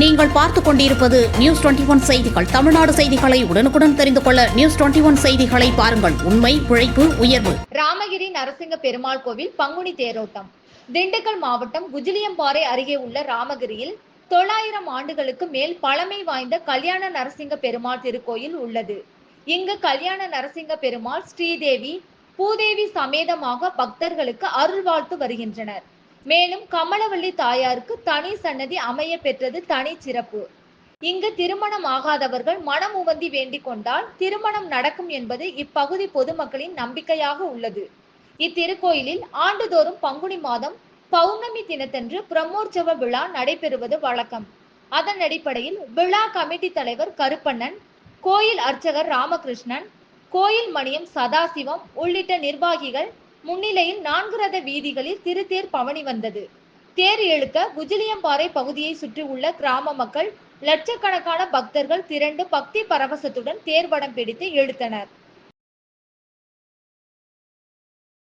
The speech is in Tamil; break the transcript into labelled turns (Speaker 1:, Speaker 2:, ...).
Speaker 1: நீங்கள் பார்த்துக் கொண்டிருப்பது நியூஸ் டுவெண்டி ஒன் செய்திகள். தமிழ்நாடு செய்திகளை உடனுக்குடன் தெரிந்து கொள்ள நியூஸ் டுவெண்டி ஒன் செய்திகளை பாருங்கள். உண்மை உழைப்பு உயர்வு.
Speaker 2: ராமகிரி நரசிங்க பெருமாள் கோவில் பங்குனி தேரோட்டம். திண்டுக்கல் மாவட்டம் குஜிலியம்பாறை அருகே உள்ள ராமகிரியில் தொள்ளாயிரம் ஆண்டுகளுக்கு மேல் பழமை வாய்ந்த கல்யாண நரசிங்க பெருமாள் திருக்கோயில் உள்ளது. இங்கு கல்யாண நரசிங்க பெருமாள் ஸ்ரீதேவி பூதேவி சமேதமாக பக்தர்களுக்கு அருள் வாழ்த்து வருகின்றனர். மேலும் கமலவள்ளி தாயாருக்கு தனி சன்னதி அமைய பெற்றது தனி சிறப்பு. இங்கு திருமணம் ஆகாதவர்கள் மனம் உவந்தி வேண்டிக் கொண்டால் திருமணம் நடக்கும் என்பது இப்பகுதி பொதுமக்களின் நம்பிக்கையாக உள்ளது. இத்திருக்கோயிலில் ஆண்டுதோறும் பங்குனி மாதம் பௌர்ணமி தினத்தன்று பிரம்மோற்சவ விழா நடைபெறுவது வழக்கம். அதன் அடிப்படையில் விழா கமிட்டி தலைவர் கருப்பண்ணன் கோயில் அர்ச்சகர் ராமகிருஷ்ணன் கோயில் மணியம் சதாசிவம் உள்ளிட்ட நிர்வாகிகள் முன்னிலையில் நான்கு ரத வீதிகளில் திருத்தேர் பவனி வந்தது. தேர் இழுக்க குஜிலியம்பாறை பகுதியை சுற்றியுள்ள கிராம மக்கள் லட்சக்கணக்கான பக்தர்கள் திரண்டு பக்தி பரவசத்துடன் தேர்வடம் பிடித்து இழுத்தனர்.